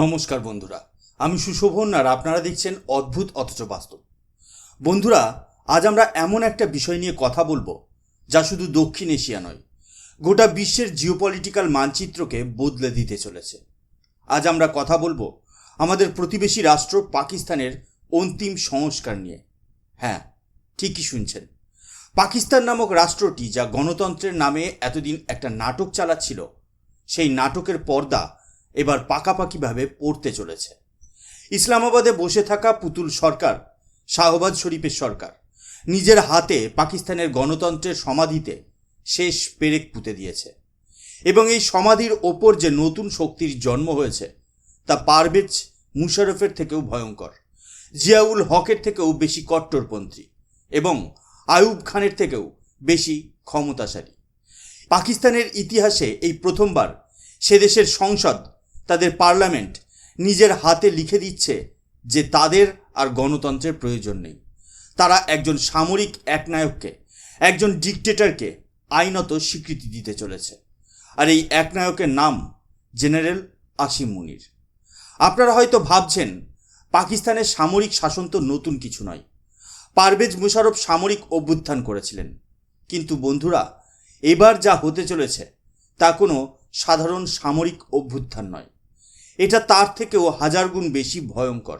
নমস্কার বন্ধুরা, আমি সুশোভন আর আপনারা দেখছেন অদ্ভুত অথচ বাস্তব। বন্ধুরা, আজ আমরা এমন একটা বিষয় নিয়ে কথা বলব, যা শুধু দক্ষিণ এশিয়া নয়, গোটা বিশ্বের জিওপলিটিক্যাল মানচিত্রকে বদলে দিতে চলেছে। আজ আমরা কথা বলব আমাদের প্রতিবেশী রাষ্ট্র পাকিস্তানের অন্তিম সংস্কার নিয়ে। হ্যাঁ ঠিকই শুনছেন। পাকিস্তান নামক রাষ্ট্রটি, যা গণতন্ত্রের নামে এতদিন একটা নাটক চালাচ্ছিল, সেই নাটকের পর্দা এবার পাকাপাকিভাবে পড়তে চলেছে। ইসলামাবাদে বসে থাকা পুতুল সরকার, শাহবাজ শরীফের সরকার, নিজের হাতে পাকিস্তানের গণতন্ত্রের সমাধিতে শেষ পেরেক পুঁতে দিয়েছে। এবং এই সমাধির ওপর যে নতুন শক্তির জন্ম হয়েছে, তা পারভেজ মুশারফের থেকেও ভয়ঙ্কর, জিয়াউল হকের থেকেও বেশি কট্টরপন্থী এবং আয়ুব খানের থেকেও বেশি ক্ষমতাশালী। পাকিস্তানের ইতিহাসে এই প্রথমবার সে দেশের সংসদ তাদের পার্লামেন্ট নিজের হাতে লিখে দিচ্ছে যে তাদের আর গণতন্ত্রের প্রয়োজন নেই। তারা একজন সামরিক একনায়ককে, একজন ডিকটেটরকে আইনত স্বীকৃতি দিতে চলেছে। আর এই একনায়কের নাম জেনারেল আসিম মুনির। আপনারা হয়তো ভাবছেন, পাকিস্তানের সামরিক শাসন তো নতুন কিছু নয়। পারভেজ মুশারফ সামরিক অভ্যুত্থান করেছিলেন। কিন্তু বন্ধুরা, এবার যা হতে চলেছে, তা কোনো সাধারণ সামরিক অভ্যুত্থান নয়। এটা তার থেকেও হাজার গুণ বেশি ভয়ঙ্কর।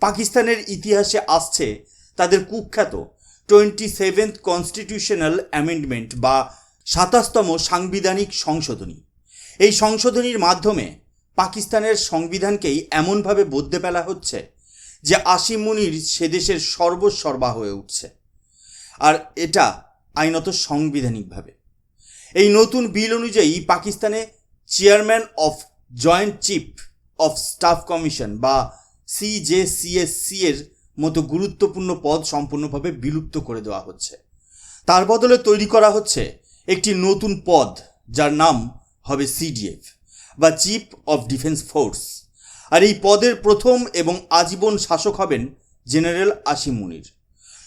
পাকিস্তানের ইতিহাসে আসছে তাদের কুখ্যাত টোয়েন্টি সেভেন্থ কনস্টিটিউশনাল অ্যামেন্ডমেন্ট বা সাতাশতম সাংবিধানিক সংশোধনী। এই সংশোধনীর মাধ্যমে পাকিস্তানের সংবিধানকেই এমনভাবে বদলে ফেলা হচ্ছে যে আসিম মুনির সে দেশের সর্বসর্বা হয়ে উঠছে। আর এটা আইনত সাংবিধানিকভাবে। এই নতুন বিল অনুযায়ী পাকিস্তানে chairman of joint chief of staff commission বা সিজেসিএসসি এর মতো গুরুত্বপূর্ণ পদ সম্পূর্ণভাবে বিলুপ্ত করে দেওয়া হচ্ছে। তার বদলে তৈরি করা হচ্ছে একটি নতুন পদ, যার নাম হবে সিডিএফ বা চিফ অফ ডিফেন্স ফোর্স। আর এই পদের প্রথম এবং আজীবন শাসক হবেন জেনারেল আসিম মুনির।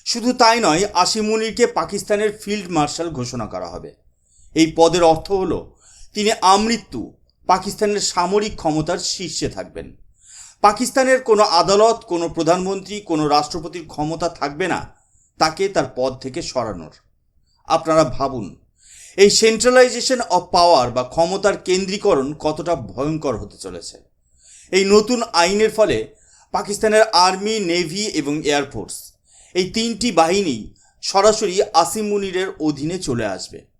শুধু তাই নয়, আসিম মুনিরকে পাকিস্তানের ফিল্ড মার্শাল ঘোষণা করা হবে। এই পদের অর্থ হল, তিনি আমৃত্যু, পাকিস্তানের সামরিক ক্ষমতার শীর্ষে থাকবেন। পাকিস্তানের কোনো আদালত, কোনো প্রধানমন্ত্রী, কোনো রাষ্ট্রপতির ক্ষমতা থাকবে না তাকে তার পদ থেকে সরানোর। আপনারা ভাবুন, এই সেন্ট্রালাইজেশন অফ পাওয়ার বা ক্ষমতার কেন্দ্রীকরণ কতটা ভয়ঙ্কর হতে চলেছে। এই নতুন আইনের ফলে পাকিস্তানের আর্মি, নেভি এবং এয়ারফোর্স এই তিনটি বাহিনী সরাসরি আসিম মুনিরের অধীনে চলে আসবে।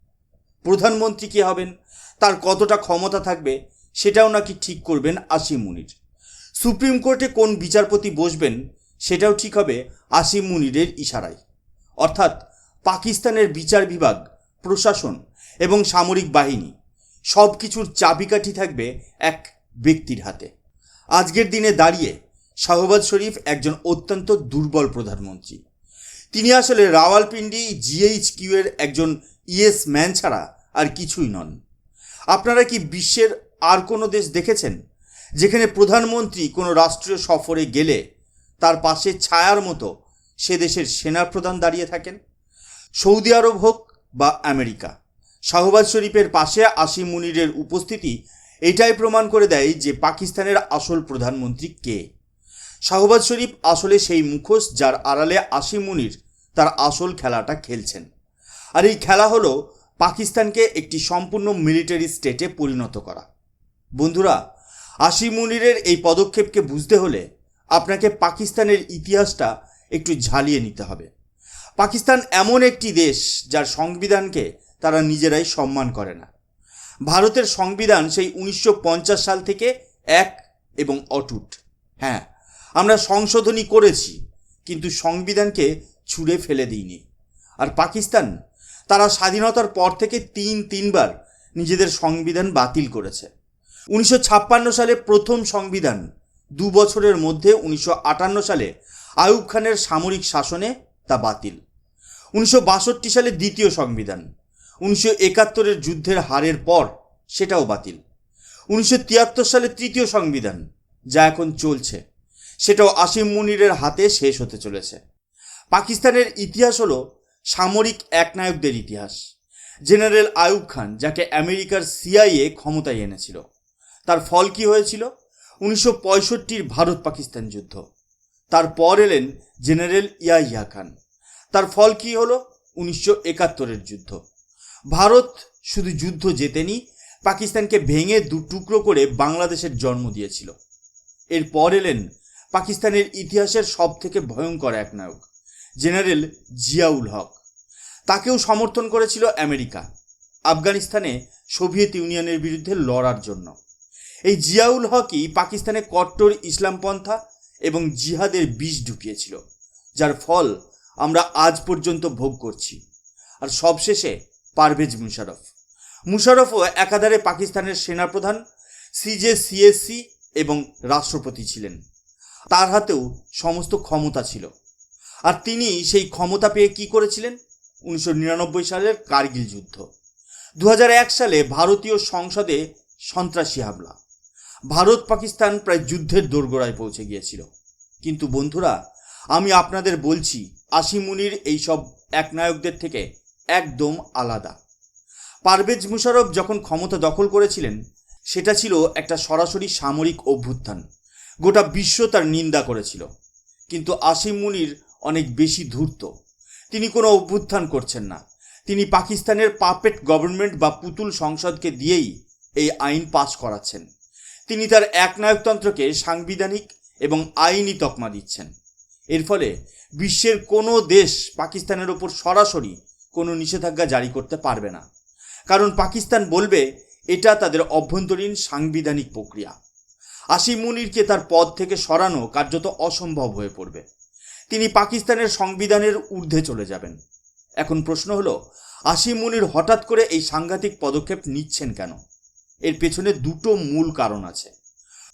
প্রধানমন্ত্রী কে হবেন? তার কতটা ক্ষমতা থাকবে সেটাও নাকি ঠিক করবেন আসিম মুনির। সুপ্রিম কোর্টে কোন বিচারপতি বসবেন সেটাও ঠিক হবে আসিম মুনিরের ইশারায়। অর্থাৎ পাকিস্তানের বিচার বিভাগ, প্রশাসন এবং সামরিক বাহিনী সব কিছুর চাবিকাঠি থাকবে এক ব্যক্তির হাতে। আজকের দিনে দাঁড়িয়ে শাহবাজ শরীফ একজন অত্যন্ত দুর্বল প্রধানমন্ত্রী। তিনি আসলে রাওয়ালপিন্ডি জিএইচ কিউ এর একজন ইয়েস ম্যান ছাড়া আর কিছুই নন। আপনারা কি বিশ্বের আর কোনো দেশ দেখেছেন? যেখানে প্রধানমন্ত্রী কোনো রাষ্ট্রীয় সফরে গেলে তার পাশে ছায়ার মতো সে দেশের সেনাপ্রধান দাঁড়িয়ে থাকেন? সৌদি আরব হোক বা আমেরিকা, শাহবাজ শরীফের পাশে আসিম মুনিরের উপস্থিতি এটাই প্রমাণ করে দেয় যে পাকিস্তানের আসল প্রধানমন্ত্রী কে। শাহবাজ শরীফ আসলে সেই মুখোশ যার আড়ালে আসিম মুনির তার আসল খেলাটা খেলছেন। আর এই খেলা হলো পাকিস্তানকে একটি সম্পূর্ণ মিলিটারি স্টেটে পরিণত করা। বন্ধুরা আসিম মুনিরের এই পদক্ষেপকে বুঝতে হলে আপনাকে পাকিস্তানের ইতিহাসটা একটু ঝালিয়ে নিতে হবে। পাকিস্তান এমন একটি দেশ যার সংবিধানকে তারা নিজেরাই সম্মান করে না। ভারতের সংবিধান সেই উনিশশো পঞ্চাশ সাল থেকে এক এবং অটুট। হ্যাঁ আমরা সংশোধনী করেছি, কিন্তু সংবিধানকে ছুঁড়ে ফেলে দিইনি। আর পাকিস্তান তারা স্বাধীনতার পর থেকে তিন, তিনবার নিজেদের সংবিধান বাতিল করেছে। উনিশশো ছাপ্পান্ন সালে প্রথম সংবিধান, দু বছরের মধ্যে উনিশশো আটান্ন সালে আয়ুব খানের সামরিক শাসনে তা বাতিল। উনিশশো বাষট্টি সালে দ্বিতীয় সংবিধান, উনিশশো একাত্তরের যুদ্ধের হারের পর সেটাও বাতিল। উনিশশো তিয়াত্তর সালে তৃতীয় সংবিধান, যা এখন চলছে, সেটাও আসিম মুনিরের হাতে শেষ হতে চলেছে। পাকিস্তানের ইতিহাস হলো সামরিক একনায়কদের ইতিহাস। জেনারেল আয়ুব খান, যাকে আমেরিকার সিআইএ ক্ষমতায় এনেছিল। তার ফল কি হয়েছিল? উনিশশো পঁয়ষট্টির ভারত পাকিস্তান যুদ্ধ। তারপর এলেন জেনারেল ইয়াহিয়া খান। তার ফল কি হলো? উনিশশো একাত্তরের যুদ্ধ। ভারত শুধু যুদ্ধ জেতেনি, পাকিস্তানকে ভেঙে দু টুকরো করে বাংলাদেশের জন্ম দিয়েছিল। এরপর এলেন পাকিস্তানের ইতিহাসের সব থেকে ভয়ঙ্কর এক নায়ক জেনারেল জিয়াউল হক। তাকেও সমর্থন করেছিল আমেরিকা। আফগানিস্তানে সোভিয়েত ইউনিয়নের বিরুদ্ধে লড়ার জন্য। এই জিয়াউল হকই পাকিস্তানে কট্টর ইসলামপন্থা এবং জিহাদের বিষ ঢুকিয়েছিল, যার ফল আমরা আজ পর্যন্ত ভোগ করছি। আর সবশেষে পারভেজ মুশারফ মুশারফও একাধারে পাকিস্তানের সেনাপ্রধান সিজে সিএসসি এবং রাষ্ট্রপতি ছিলেন। তার হাতেও সমস্ত ক্ষমতা ছিল। আর তিনি সেই ক্ষমতা পেয়ে কি করেছিলেন? উনিশশো নিরানব্বই সালের কার্গিল যুদ্ধ। দু হাজার এক সালে ভারতীয় সংসদে সন্ত্রাসী হামলা। ভারত পাকিস্তান প্রায় যুদ্ধের দোরগোড়ায় পৌঁছে গিয়েছিল। কিন্তু বন্ধুরা, আমি আপনাদের বলছি আশিমুনির এইসব একনায়কদের থেকে একদম আলাদা। পারভেজ মুশারফ যখন ক্ষমতা দখল করেছিলেন, সেটা ছিল একটা সরাসরি সামরিক অভ্যুত্থান। গোটা বিশ্ব তার নিন্দা করেছিল। কিন্তু আসিম মুনির অনেক বেশি ধূর্ত। তিনি কোনো অভ্যুত্থান করছেন না। তিনি পাকিস্তানের পাপেট গভর্নমেন্ট বা পুতুল সংসদকে দিয়েই এই আইন পাশ করাচ্ছেন। তিনি তার একনায়কতন্ত্রকে সাংবিধানিক এবং আইনি তকমা দিচ্ছেন। এর ফলে বিশ্বের কোনো দেশ পাকিস্তানের ওপর সরাসরি কোনো নিষেধাজ্ঞা জারি করতে পারবে না। কারণ পাকিস্তান বলবে, এটা তাদের অভ্যন্তরীণ সাংবিধানিক প্রক্রিয়া। আসিম মুনিরকে তার পদ থেকে সরানো কার্যত অসম্ভব হয়ে পড়বে। তিনি পাকিস্তানের সংবিধানের ঊর্ধ্বে চলে যাবেন। এখন প্রশ্ন হলো আসিম মুনির হঠাৎ করে এই সাংঘাতিক পদক্ষেপ নিচ্ছেন কেন? এর পেছনে দুটো মূল কারণ আছে।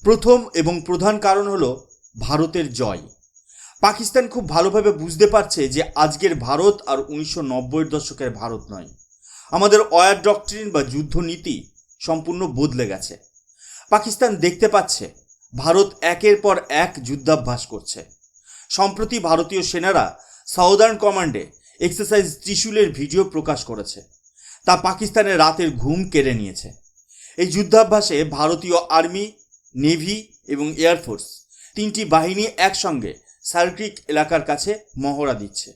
প্রথম এবং প্রধান কারণ হলো ভারতের জয়। পাকিস্তান খুব ভালোভাবে বুঝতে পারছে যে আজকের ভারত আর উনিশশো নব্বইয়ের দশকের ভারত নয়। আমাদের অয়ার ডক্ট্রিন বা যুদ্ধনীতি সম্পূর্ণ বদলে গেছে। পাকিস্তান দেখতে পাচ্ছে, ভারত একের পর এক যুদ্ধাভ্যাস করছে। সম্প্রতি ভারতীয় সেনারা সাউদার্ন কমান্ডে এক্সারসাইজ ত্রিশুলের ভিডিও প্রকাশ করেছে। তা পাকিস্তানের রাতের ঘুম কেড়ে নিয়েছে। এই যুদ্ধাভ্যাসে ভারতীয় আর্মি, নেভি এবং এয়ারফোর্স তিনটি বাহিনী একসঙ্গে সার্কিক এলাকার কাছে মহড়া দিচ্ছে।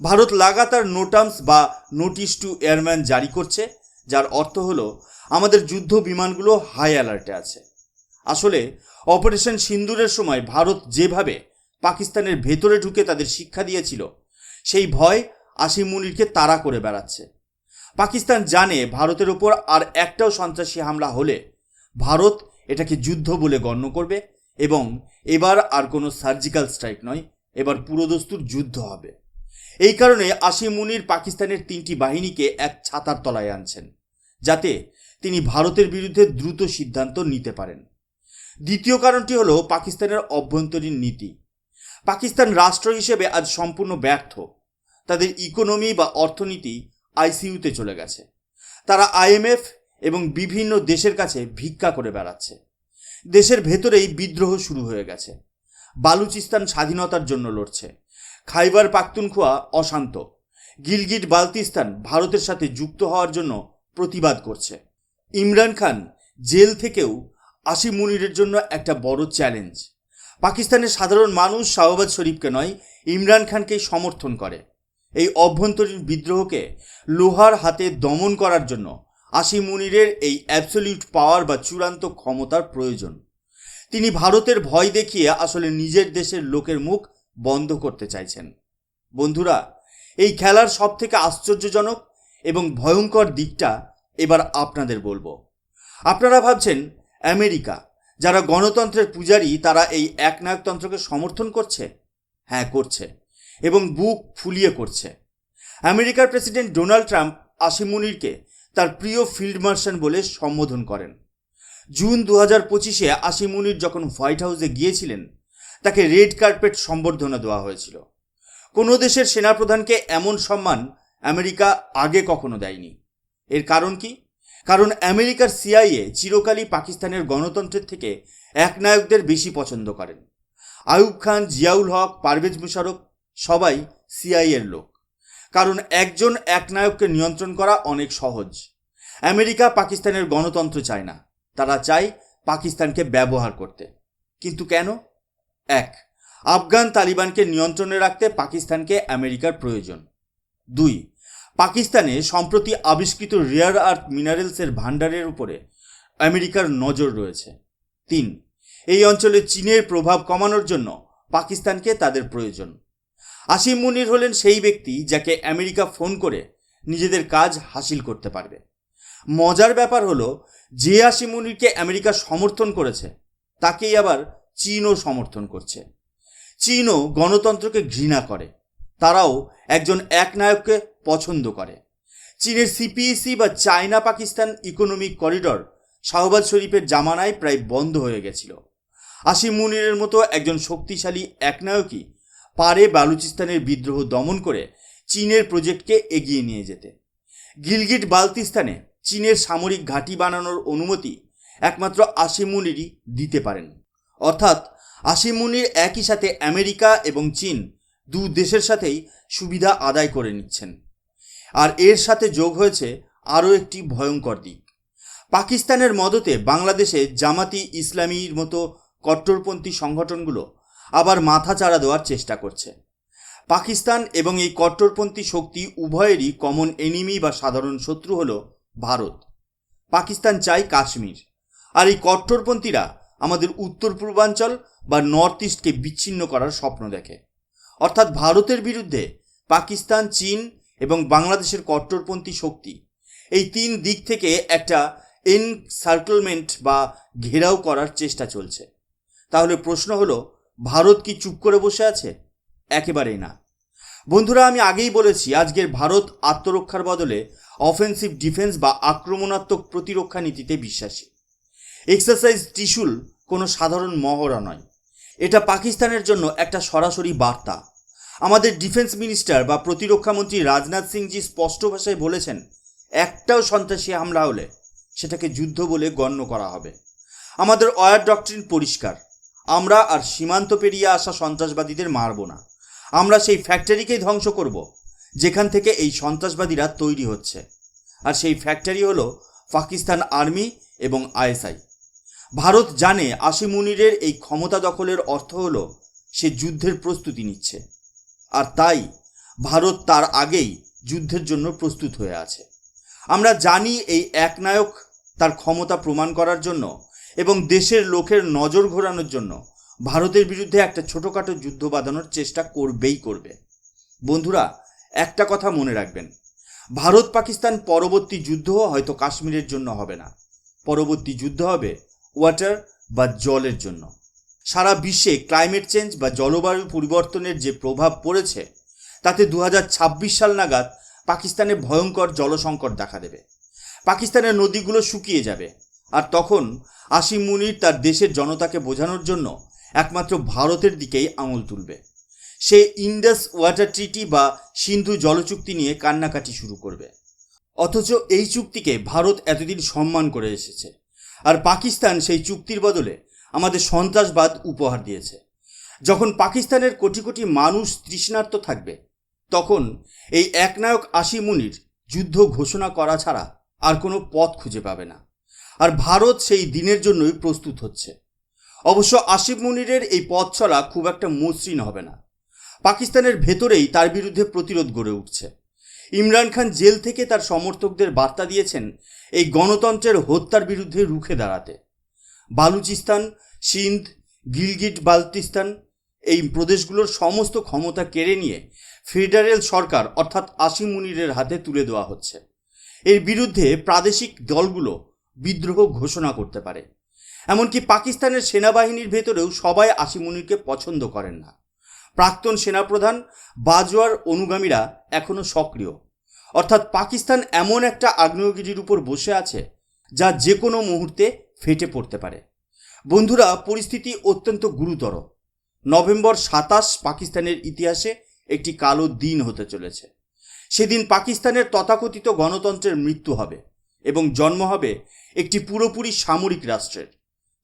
ভারত লাগাতার নোটামস বা নোটিশ টু এয়ারম্যান জারি করছে, যার অর্থ হলো আমাদের যুদ্ধ বিমানগুলো হাই অ্যালার্টে আছে। আসলে অপারেশন সিন্দুরের সময় ভারত যেভাবে পাকিস্তানের ভেতরে ঢুকে তাদের শিক্ষা দিয়েছিল। সেই ভয় আসিম মুনিরকে তাড়া করে বেড়াচ্ছে। পাকিস্তান জানে ভারতের ওপর আর একটাও সন্ত্রাসী হামলা হলে ভারত এটাকে যুদ্ধ বলে গণ্য করবে এবং এবার আর কোনো সার্জিক্যাল স্ট্রাইক নয়, এবার পুরোদস্তুর যুদ্ধ হবে। এই কারণে আসিম মুনির পাকিস্তানের তিনটি বাহিনীকে এক ছাতার তলায় আনছেন, যাতে তিনি ভারতের বিরুদ্ধে দ্রুত সিদ্ধান্ত নিতে পারেন। দ্বিতীয় কারণটি হলো পাকিস্তানের অভ্যন্তরীণ নীতি। পাকিস্তান রাষ্ট্র হিসেবে আজ সম্পূর্ণ ব্যর্থ। তাদের ইকোনমি বা অর্থনীতি আইসিইউতে চলে গেছে। তারা আইএমএফ এবং বিভিন্ন দেশের কাছে ভিক্ষা করে বেড়াচ্ছে। দেশের ভেতরেই বিদ্রোহ শুরু হয়ে গেছে। বালুচিস্তান স্বাধীনতার জন্য লড়ছে। খাইবার পাখতুনখোয়া অশান্ত। গিলগিট বালতিস্তান ভারতের সাথে যুক্ত হওয়ার জন্য প্রতিবাদ করছে। ইমরান খান জেল থেকেও আসিম মুনিরের জন্য একটা বড় চ্যালেঞ্জ। পাকিস্তানের সাধারণ মানুষ শাহবাজ শরীফকে নয়, ইমরান খানকেই সমর্থন করে। এই অভ্যন্তরীণ বিদ্রোহকে লোহার হাতে দমন করার জন্য আসিম মুনিরের এই অ্যাবসলিউট পাওয়ার বা চূড়ান্ত ক্ষমতার প্রয়োজন। তিনি ভারতের ভয় দেখিয়ে আসলে নিজের দেশের লোকের মুখ বন্ধ করতে চাইছেন। বন্ধুরা, এই খেলার সব থেকে আশ্চর্যজনক এবং ভয়ঙ্কর দিকটা এবার আপনাদের বলব। আপনারা ভাবছেন, আমেরিকা যারা গণতন্ত্রের পূজারী, তারা এই একনায়কতন্ত্রকে সমর্থন করছে? হ্যাঁ করছে। এবং বুক ফুলিয়ে করছে। আমেরিকার প্রেসিডেন্ট ডোনাল্ড ট্রাম্প আসিম মুনিরকে তার প্রিয় ফিল্ড মার্শাল বলে সম্বোধন করেন। জুন দু হাজার পঁচিশে আসিম মুনির যখন হোয়াইট হাউসে গিয়েছিলেন, তাকে রেড কার্পেট সম্বর্ধনা দেওয়া হয়েছিল। কোনো দেশের সেনাপ্রধানকে এমন সম্মান আমেরিকা আগে কখনো দেয়নি। এর কারণ কি? কারণ আমেরিকার সিআইএ চিরকালই পাকিস্তানের গণতন্ত্রের থেকে একনায়কদের বেশি পছন্দ করেন। আয়ুব খান, জিয়াউল হক, পারভেজ মুশারফ সবাই সিআইএর লোক। কারণ একজন একনায়ককে নিয়ন্ত্রণ করা অনেক সহজ। আমেরিকা পাকিস্তানের গণতন্ত্র চায় না। তারা চায় পাকিস্তানকে ব্যবহার করতে। কিন্তু কেন? এক, আফগান তালিবানকে নিয়ন্ত্রণে রাখতে পাকিস্তানকে আমেরিকার প্রয়োজন। দুই পাকিস্তানে সম্প্রতি আবিষ্কৃত রেয়ার আর্থ মিনারেলসের ভাণ্ডারের উপরে আমেরিকার নজর রয়েছে। তিন, এই অঞ্চলে চীনের প্রভাব কমানোর জন্য পাকিস্তানকে তাদের প্রয়োজন। আসিম মুনির হলেন সেই ব্যক্তি যাকে আমেরিকা ফোন করে নিজেদের কাজ হাসিল করতে পারবে। মজার ব্যাপার হলো, যে আসিম মুনিরকে আমেরিকা সমর্থন করেছে, তাকেই আবার চীনও সমর্থন করছে। চীনও গণতন্ত্রকে ঘৃণা করে। তারাও একজন একনায়ককে পছন্দ করে। চীনের সিপিইসি বা China Pakistan economic corridor Shahbaz শরীফের জামানায় প্রায় বন্ধ হয়ে গেছিল। আসিম মুনিরের মতো একজন শক্তিশালী একনায়কই পারে বালুচিস্তানের বিদ্রোহ দমন করে চীনের প্রজেক্টকে এগিয়ে নিয়ে যেতে। গিলগিট বালতিস্তানে চীনের সামরিক ঘাঁটি বানানোর অনুমতি একমাত্র আসিম মুনিরই দিতে পারেন। অর্থাৎ, আসিম মুনির একই সাথে আমেরিকা এবং চীন দু দেশের সাথেই সুবিধা আদায় করে নিচ্ছেন। আর এর সাথে যোগ হয়েছে আরও একটি ভয়ঙ্কর দিক। পাকিস্তানের মদতে বাংলাদেশে জামাতি ইসলামীর মতো কট্টরপন্থী সংগঠনগুলো আবার মাথা চাড়া দেওয়ার চেষ্টা করছে। পাকিস্তান এবং এই কট্টরপন্থী শক্তি উভয়েরই কমন এনিমি বা সাধারণ শত্রু হল ভারত। পাকিস্তান চাই কাশ্মীর। আর এই কট্টরপন্থীরা আমাদের উত্তর পূর্বাঞ্চল বা নর্থ ইস্টকে বিচ্ছিন্ন করার স্বপ্ন দেখে। অর্থাৎ ভারতের বিরুদ্ধে পাকিস্তান, চীন এবং বাংলাদেশের কট্টরপন্থী শক্তি। এই তিন দিক থেকে একটা এনসার্কলমেন্ট বা ঘেরাও করার চেষ্টা চলছে। তাহলে প্রশ্ন হলো, ভারত কি চুপ করে বসে আছে? একেবারেই না। বন্ধুরা, আমি আগেই বলেছি, আজকের ভারত আত্মরক্ষার বদলে অফেন্সিভ ডিফেন্স বা আক্রমণাত্মক প্রতিরক্ষা নীতিতে বিশ্বাসী। এক্সারসাইজ ত্রিশুল কোনো সাধারণ মহড়া নয়। এটা পাকিস্তানের জন্য একটা সরাসরি বার্তা। আমাদের ডিফেন্স মিনিস্টার বা প্রতিরক্ষামন্ত্রী রাজনাথ সিংজি স্পষ্ট ভাষায় বলেছেন, একটাও সন্ত্রাসী হামলা হলে সেটাকে যুদ্ধ বলে গণ্য করা হবে। আমাদের অয়ার ডক্ট্রিন পরিষ্কার। আমরা আর সীমান্ত পেরিয়ে আসা সন্ত্রাসবাদীদের মারব না। আমরা সেই ফ্যাক্টরিকেই ধ্বংস করব, যেখান থেকে এই সন্ত্রাসবাদীরা তৈরি হচ্ছে। আর সেই ফ্যাক্টরি হলো পাকিস্তান আর্মি এবং আইএসআই। ভারত জানে আসি মুনিরের এই ক্ষমতা দখলের অর্থ হলো সে যুদ্ধের প্রস্তুতি নিচ্ছে। আর তাই ভারত তার আগেই যুদ্ধের জন্য প্রস্তুত হয়ে আছে। আমরা জানি এই একনায়ক তার ক্ষমতা প্রমাণ করার জন্য এবং দেশের লোকের নজর ঘোরানোর জন্য ভারতের বিরুদ্ধে একটা ছোটোখাটো যুদ্ধ বাঁধানোর চেষ্টা করবেই করবে। বন্ধুরা, একটা কথা মনে রাখবেন। ভারত পাকিস্তান পরবর্তী যুদ্ধ হয়তো কাশ্মীরের জন্য হবে না। পরবর্তী যুদ্ধ হবে ওয়াটার বা জলের জন্য। সারা বিশ্বে ক্লাইমেট চেঞ্জ বা জলবায়ু পরিবর্তনের যে প্রভাব পড়েছে, তাতে দু হাজার ছাব্বিশ সাল নাগাদ পাকিস্তানে ভয়ঙ্কর জলসংকট দেখা দেবে। পাকিস্তানের নদীগুলো শুকিয়ে যাবে আর তখন আসিম মুনির তার দেশের জনতাকে বোঝানোর জন্য একমাত্র ভারতের দিকেই আঙুল তুলবে। সে ইন্ডাস ওয়াটার ট্রিটি বা সিন্ধু জলচুক্তি নিয়ে কান্নাকাটি শুরু করবে। অথচ এই চুক্তিকে ভারত এতদিন সম্মান করে এসেছে। আর পাকিস্তান সেই চুক্তির বদলে আমাদের সন্ত্রাসবাদ উপহার দিয়েছে। যখন পাকিস্তানের কোটি কোটি মানুষ তৃষ্ণার্ত থাকবে, তখন এই একনায়ক আশি মুনির যুদ্ধ ঘোষণা করা ছাড়া আর কোনো পথ খুঁজে পাবে না। আর ভারত সেই দিনের জন্যই প্রস্তুত হচ্ছে। অবশ্য আসিফ মুনিরের এই পথ চলা খুব একটা মসৃণ হবে না। পাকিস্তানের ভেতরেই তার বিরুদ্ধে প্রতিরোধ গড়ে উঠছে। ইমরান খান জেল থেকে তার সমর্থকদের বার্তা দিয়েছেন, এই গণতন্ত্রের হত্যার বিরুদ্ধে রুখে দাঁড়াতে। বালুচিস্তান, সিন্ধ, গিলগিট বালতিস্তান এই প্রদেশগুলোর সমস্ত ক্ষমতা কেড়ে নিয়ে ফেডারেল সরকার অর্থাৎ আসিম মুনিরের হাতে তুলে দেওয়া হচ্ছে। এর বিরুদ্ধে প্রাদেশিক দলগুলো বিদ্রোহ ঘোষণা করতে পারে। এমনকি পাকিস্তানের সেনাবাহিনীর ভেতরেও সবাই আসিম মুনিরকে পছন্দ করেন না। প্রাক্তন সেনাপ্রধান বাজওয়ার অনুগামীরা এখনও সক্রিয়। অর্থাৎ পাকিস্তান এমন একটা আগ্নেয়গিরির উপর বসে আছে যা যে কোনো মুহূর্তে ফেটে পড়তে পারে। বন্ধুরা, পরিস্থিতি অত্যন্ত গুরুতর। নভেম্বর সাতাশ পাকিস্তানের ইতিহাসে একটি কালো দিন হতে চলেছে। সেদিন পাকিস্তানের তথাকথিত গণতন্ত্রের মৃত্যু হবে এবং জন্ম হবে একটি পুরোপুরি সামরিক রাষ্ট্রের,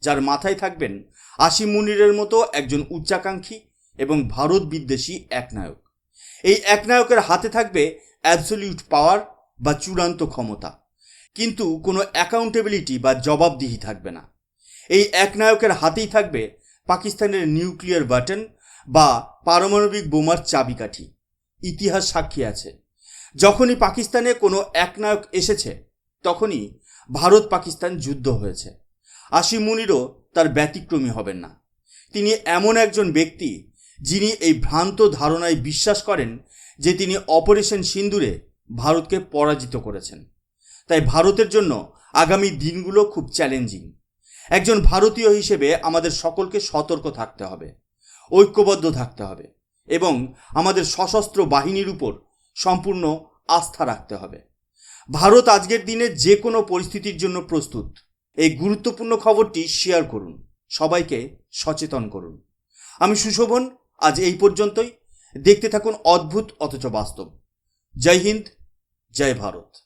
যার মাথায় থাকবেন আসিম মুনিরের মতো একজন উচ্চাকাঙ্ক্ষী এবং ভারত বিদ্বেষী একনায়ক। এই একনায়কের হাতে থাকবে অ্যাবসলিউট পাওয়ার বা চূড়ান্ত ক্ষমতা। কিন্তু কোনো অ্যাকাউন্টেবিলিটি বা জবাবদিহি থাকবে না। এই একনায়কের হাতেই থাকবে পাকিস্তানের নিউক্লিয়ার বাটন বা পারমাণবিক বোমার চাবিকাঠি। ইতিহাস সাক্ষী আছে। যখনই পাকিস্তানে কোনো একনায়ক এসেছে, তখনই ভারত পাকিস্তান যুদ্ধ হয়েছে। আসিম মুনিরও তার ব্যতিক্রমী হবেন না। তিনি এমন একজন ব্যক্তি যিনি এই ভ্রান্ত ধারণায় বিশ্বাস করেন যে তিনি অপারেশন সিন্দুরে ভারতকে পরাজিত করেছেন। তাই ভারতের জন্য আগামী দিনগুলো খুব চ্যালেঞ্জিং একজন ভারতীয় হিসেবে আমাদের সকলকে সতর্ক থাকতে হবে, ঐক্যবদ্ধ থাকতে হবে এবং আমাদের সশস্ত্র বাহিনীর উপর সম্পূর্ণ আস্থা রাখতে হবে। ভারত আজকের দিনে যে কোনো পরিস্থিতির জন্য প্রস্তুত। এই গুরুত্বপূর্ণ খবরটি শেয়ার করুন, সবাইকে সচেতন করুন। আমি সুশোভন, আজ এই পর্যন্তই। দেখতে থাকুন অদ্ভুত অথচ বাস্তব। জয় হিন্দ, জয় ভারত।